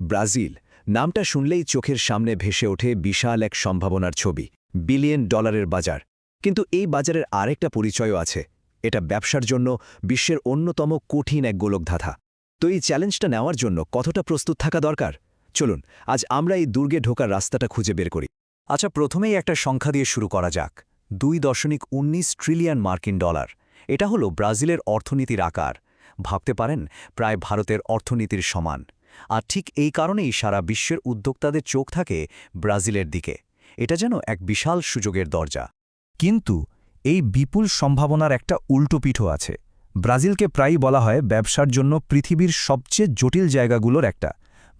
Brazil. নামটা শুনলেই চোখের সামনে ভেসে ওঠে বিশাল এক সম্ভাবনার ছবি, বিলিয়ন ডলারের বাজার। কিন্তু এই বাজারের আরেকটা পরিচয়ও আছে, এটা ব্যবসার জন্য বিশ্বের অন্যতম কঠিন এক গোলকধাঁধা। তো এই চ্যালেঞ্জটা নেওয়ার জন্য কতটা প্রস্তুত থাকা দরকার? চলুন, আজ আমরা এই দুর্গে ঢোকার রাস্তাটা খুঁজে বের করি। আচ্ছা প্রথমেই একটা সংখ্যা দিয়ে শুরু করা যাক। দুই দশমিক উনিশ ট্রিলিয়ন মার্কিন ডলার। এটা হলো ব্রাজিলের অর্থনীতির আকার। ভাবতে পারেন, প্রায় ভারতের অর্থনীতির সমান। আর ঠিক এই কারণেই সারা বিশ্বের উদ্যোক্তাদের চোখ থাকে ব্রাজিলের দিকে। এটা যেন এক বিশাল সুযোগের দরজা। কিন্তু এই বিপুল সম্ভাবনার একটা উল্টো পিঠও আছে। ব্রাজিলকে প্রায়ই বলা হয় ব্যবসার জন্য পৃথিবীর সবচেয়ে জটিল জায়গাগুলোর একটা।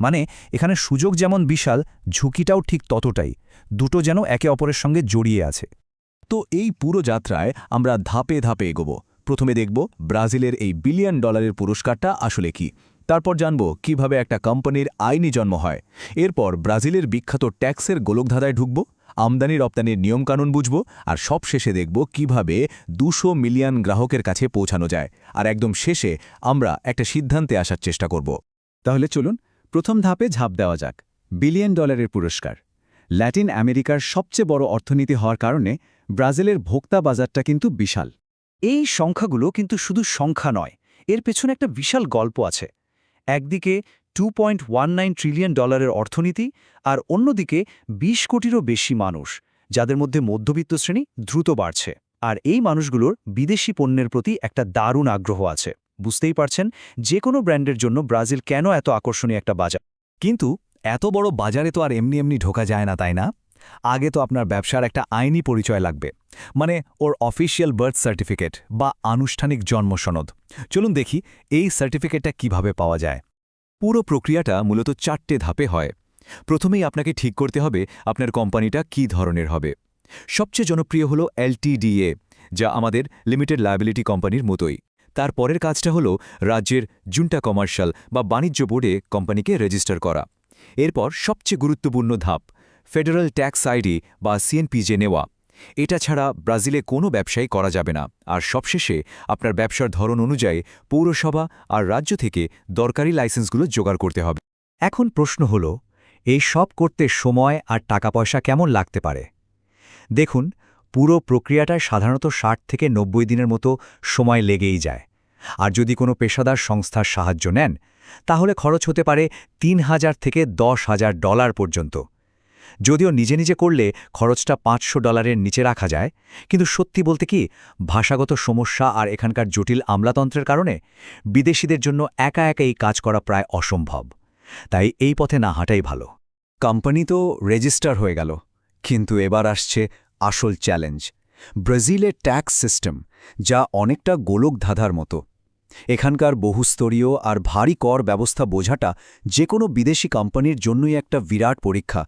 মানে এখানে সুযোগ যেমন বিশাল, ঝুঁকিটাও ঠিক ততটাই। দুটো যেন একে অপরের সঙ্গে জড়িয়ে আছে। তো এই পুরো যাত্রায় আমরা ধাপে ধাপে এগোব। প্রথমে দেখব ব্রাজিলের এই বিলিয়ন ডলারের পুরস্কারটা আসলে কি। তারপর জানব কীভাবে একটা কোম্পানির আইনি জন্ম হয়। এরপর ব্রাজিলের বিখ্যাত ট্যাক্সের গোলকধাঁধায় ঢুকব, আমদানি রপ্তানির নিয়মকানুন বুঝব, আর সব শেষে দেখব কীভাবে দুশো মিলিয়ন গ্রাহকের কাছে পৌঁছানো যায়। আর একদম শেষে আমরা একটা সিদ্ধান্তে আসার চেষ্টা করব। তাহলে চলুন, প্রথম ধাপে ঝাঁপ দেওয়া যাক। বিলিয়ন ডলারের পুরস্কার। ল্যাটিন আমেরিকার সবচেয়ে বড় অর্থনীতি হওয়ার কারণে ব্রাজিলের ভোক্তা বাজারটা কিন্তু বিশাল। এই সংখ্যাগুলো কিন্তু শুধু সংখ্যা নয়, এর পেছনে একটা বিশাল গল্প আছে। একদিকে টু ট্রিলিয়ন ডলারের অর্থনীতি আর অন্যদিকে ২০ কোটিরও বেশি মানুষ, যাদের মধ্যে মধ্যবিত্ত শ্রেণি দ্রুত বাড়ছে। আর এই মানুষগুলোর বিদেশি পণ্যের প্রতি একটা দারুণ আগ্রহ আছে। বুঝতেই পারছেন যে কোনো ব্র্যান্ডের জন্য ব্রাজিল কেন এত আকর্ষণীয় একটা বাজার? কিন্তু এত বড় বাজারে তো আর এমনি এমনি ঢোকা যায় না, তাই না? আগে তো আপনার ব্যবসার একটা আইনি পরিচয় লাগবে। মানে ওর অফিসিয়াল বার্থ সার্টিফিকেট বা আনুষ্ঠানিক জন্ম সনদ। চলুন দেখি এই সার্টিফিকেটটা কীভাবে পাওয়া যায়। পুরো প্রক্রিয়াটা মূলত চারটে ধাপে হয়। প্রথমেই আপনাকে ঠিক করতে হবে আপনার কোম্পানিটা কী ধরনের হবে। সবচেয়ে জনপ্রিয় হল এলটিডিএ যা আমাদের লিমিটেড লায়াবিলিটি কোম্পানির মতোই। তার পরের কাজটা হল রাজ্যের জুন্টা কমার্শিয়াল বা বাণিজ্য বোর্ডে কোম্পানিকে রেজিস্টার করা। এরপর সবচেয়ে গুরুত্বপূর্ণ ধাপ ফেডারেল ট্যাক্স আইডি বা সিএনপিজে নেওয়া। এটা ছাড়া ব্রাজিলে কোনো ব্যবসাই করা যাবে না। আর সবশেষে আপনার ব্যবসার ধরন অনুযায়ী পৌরসভা আর রাজ্য থেকে দরকারি লাইসেন্সগুলো জোগাড় করতে হবে। এখন প্রশ্ন হল, এই সব করতে সময় আর টাকা পয়সা কেমন লাগতে পারে? দেখুন, পুরো প্রক্রিয়াটায় সাধারণত ষাট থেকে নব্বই দিনের মতো সময় লেগেই যায়। আর যদি কোনো পেশাদার সংস্থার সাহায্য নেন, তাহলে খরচ হতে পারে তিন হাজার থেকে দশ হাজার ডলার পর্যন্ত। যদিও নিজে নিজে করলে খরচটা পাঁচশো ডলারের নিচে রাখা যায়, কিন্তু সত্যি বলতে কি, ভাষাগত সমস্যা আর এখানকার জটিল আমলাতন্ত্রের কারণে বিদেশিদের জন্য একা একা এই কাজ করা প্রায় অসম্ভব। তাই এই পথে না হাঁটাই ভালো। কোম্পানি তো রেজিস্টার হয়ে গেল, কিন্তু এবার আসছে আসল চ্যালেঞ্জ। ব্রাজিলের ট্যাক্স সিস্টেম, যা অনেকটা গোলক ধাঁধার মতো। এখানকার বহুস্তরীয় আর ভারী কর ব্যবস্থা বোঝাটা যে কোনো বিদেশি কোম্পানির জন্যই একটা বিরাট পরীক্ষা।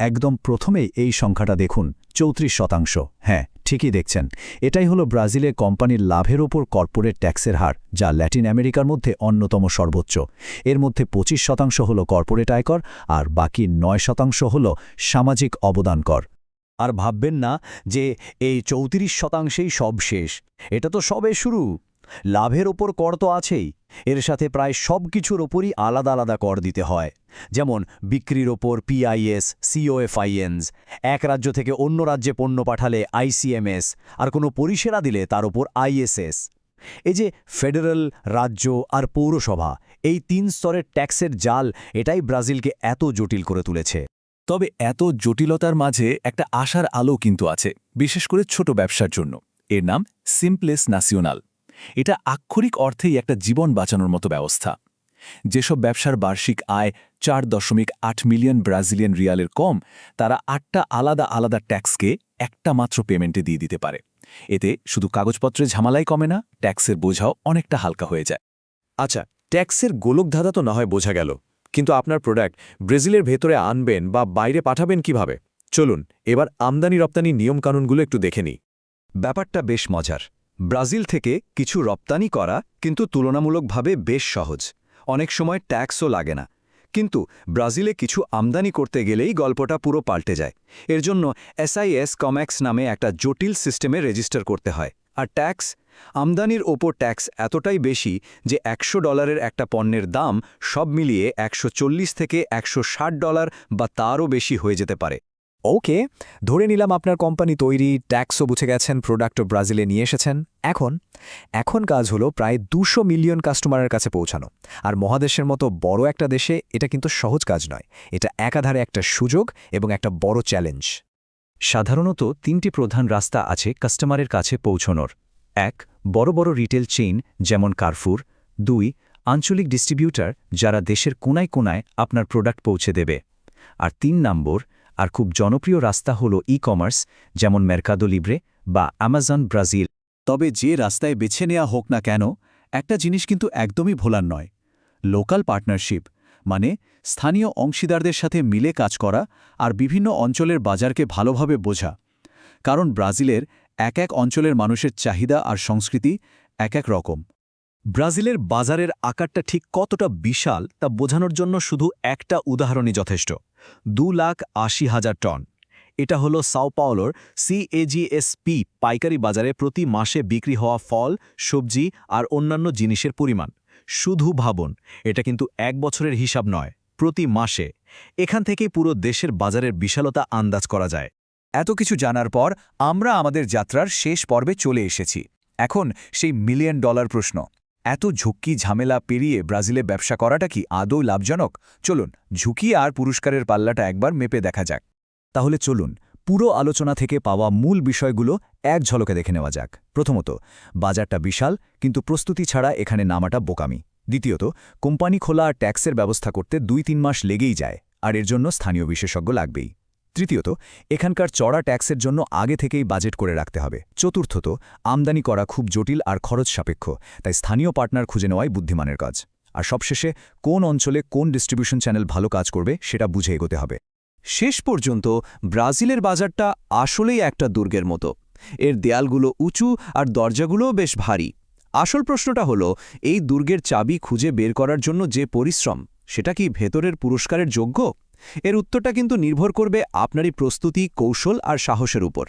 একদম প্রথমেই এই সংখ্যাটা দেখুন, চৌত্রিশ শতাংশ। হ্যাঁ ঠিকই দেখছেন। এটাই হলো ব্রাজিলে কোম্পানির লাভের ওপর কর্পোরেট ট্যাক্সের হার, যা ল্যাটিন আমেরিকার মধ্যে অন্যতম সর্বোচ্চ। এর মধ্যে পঁচিশ শতাংশ হল কর্পোরেট আয়কর আর বাকি নয় শতাংশ হল সামাজিক অবদান কর। আর ভাববেন না যে এই চৌত্রিশ শতাংশেই সব শেষ। এটা তো সবে শুরু। লাভের ওপর কর তো আছেই। এর সাথে প্রায় সব কিছুর ওপরই আলাদা আলাদা কর দিতে হয়। যেমন, বিক্রির ওপর পিআইএস সিওএফআইএনস এক রাজ্য থেকে অন্য রাজ্যে পণ্য পাঠালে আইসিএমএস আর কোনো পরিষেবা দিলে তার ওপর আইএসএস এই যে ফেডারেল, রাজ্য আর পৌরসভা, এই তিন স্তরের ট্যাক্সের জাল, এটাই ব্রাজিলকে এত জটিল করে তুলেছে। তবে এত জটিলতার মাঝে একটা আশার আলো কিন্তু আছে, বিশেষ করে ছোট ব্যবসার জন্য। এর নাম সিম্পলেস ন্যাশনাল এটা আক্ষরিক অর্থেই একটা জীবন বাঁচানোর মতো ব্যবস্থা। যেসব ব্যবসার বার্ষিক আয় চার দশমিক আট মিলিয়ন ব্রাজিলিয়ান রিয়ালের কম তারা আটটা আলাদা আলাদা ট্যাক্সকে একটা মাত্র পেমেন্টে দিয়ে দিতে পারে। এতে শুধু কাগজপত্রের ঝামালাই কমে না ট্যাক্সের বোঝাও অনেকটা হালকা হয়ে যায়। আচ্ছা ট্যাক্সের গোলকধাঁধা তো না হয় বোঝা গেল কিন্তু আপনার প্রোডাক্ট ব্রাজিলের ভেতরে আনবেন বা বাইরে পাঠাবেন কীভাবে? চলুন এবার আমদানি রপ্তানি নিয়মকানুনগুলো একটু দেখে নিই। ব্যাপারটা বেশ মজার। ব্রাজিল থেকে কিছু রপ্তানি করা কিন্তু তুলনামূলকভাবে বেশ সহজ। অনেক সময় ট্যাক্সও লাগে না। কিন্তু ব্রাজিলে কিছু আমদানি করতে গেলেই গল্পটা পুরো পাল্টে যায়। এর জন্য এসআইএস কম্যাক্স নামে একটা জটিল সিস্টেমে রেজিস্টার করতে হয়। আর ট্যাক্স? আমদানির ওপর ট্যাক্স এতটাই বেশি যে একশো ডলারের একটা পণ্যের দাম সব মিলিয়ে একশো চল্লিশ থেকে একশো ষাট ডলার বা তারও বেশি হয়ে যেতে পারে। ওকে, ধরে নিলাম আপনার কোম্পানি তৈরি, ট্যাক্সও বুঝে গেছেন প্রোডাক্টও ব্রাজিলে নিয়ে এসেছেন। এখন এখন কাজ হলো প্রায় দুশো মিলিয়ন কাস্টমারের কাছে পৌঁছানো। আর মহাদেশের মতো বড় একটা দেশে এটা কিন্তু সহজ কাজ নয়। এটা একাধারে একটা সুযোগ এবং একটা বড় চ্যালেঞ্জ সাধারণত তিনটি প্রধান রাস্তা আছে কাস্টমারের কাছে পৌঁছনোর। এক, বড় বড় রিটেল চেইন যেমন কারফুর দুই, আঞ্চলিক ডিস্ট্রিবিউটার যারা দেশের কোনায় কোনায় আপনার প্রোডাক্ট পৌঁছে দেবে। আর তিন নম্বর আর খুব জনপ্রিয় রাস্তা হল ই কমার্স যেমন মেরকাদো লিব্রে বা অ্যামাজন ব্রাজিল তবে যে রাস্তায় বেছে নেওয়া হোক না কেন, একটা জিনিস কিন্তু একদমই ভোলার নয়। লোকাল পার্টনারশিপ মানে স্থানীয় অংশীদারদের সাথে মিলে কাজ করা আর বিভিন্ন অঞ্চলের বাজারকে ভালোভাবে বোঝা। কারণ ব্রাজিলের এক এক অঞ্চলের মানুষের চাহিদা আর সংস্কৃতি এক এক রকম। ব্রাজিলের বাজারের আকারটা ঠিক কতটা বিশাল তা বোঝানোর জন্য শুধু একটা উদাহরণই যথেষ্ট। দু লাখ আশি হাজার টন। এটা হলো সাও পাওলোর সিএজিএসপি পাইকারি বাজারে প্রতি মাসে বিক্রি হওয়া ফল, সবজি আর অন্যান্য জিনিসের পরিমাণ। শুধু ভাবুন, এটা কিন্তু এক বছরের হিসাব নয়, প্রতি মাসে। এখান থেকেই পুরো দেশের বাজারের বিশালতা আন্দাজ করা যায়। এত কিছু জানার পর আমরা আমাদের যাত্রার শেষ পর্বে চলে এসেছি। এখন সেই মিলিয়ন ডলার প্রশ্ন। এত ঝুঁকি ঝামেলা পেরিয়ে ব্রাজিলে ব্যবসা করাটা কি আদৌ লাভজনক? চলুন, ঝুঁকি আর পুরস্কারের পাল্লাটা একবার মেপে দেখা যাক। তাহলে চলুন, পুরো আলোচনা থেকে পাওয়া মূল বিষয়গুলো এক ঝলকে দেখে নেওয়া যাক। প্রথমত, বাজারটা বিশাল, কিন্তু প্রস্তুতি ছাড়া এখানে নামাটা বোকামি। দ্বিতীয়ত, কোম্পানি খোলা আর ট্যাক্সের ব্যবস্থা করতে দুই তিন মাস লেগেই যায়, আর এর জন্য স্থানীয় বিশেষজ্ঞ লাগবেই। তৃতীয়ত, এখানকার চড়া ট্যাক্সের জন্য আগে থেকেই বাজেট করে রাখতে হবে। চতুর্থত, আমদানি করা খুব জটিল আর খরচ সাপেক্ষ, তাই স্থানীয় পার্টনার খুঁজে নেওয়াই বুদ্ধিমানের কাজ। আর সবশেষে, কোন অঞ্চলে কোন ডিস্ট্রিবিউশন চ্যানেল ভালো কাজ করবে সেটা বুঝে এগোতে হবে। শেষ পর্যন্ত, ব্রাজিলের বাজারটা আসলেই একটা দুর্গের মতো। এর দেয়ালগুলো উঁচু আর দরজাগুলোও বেশ ভারী। আসল প্রশ্নটা হলো, এই দুর্গের চাবি খুঁজে বের করার জন্য যে পরিশ্রম, সেটা কি ভেতরের পুরস্কারের যোগ্য? এর উত্তরটা কিন্তু নির্ভর করবে আপনারই প্রস্তুতি কৌশল আর সাহসের উপর।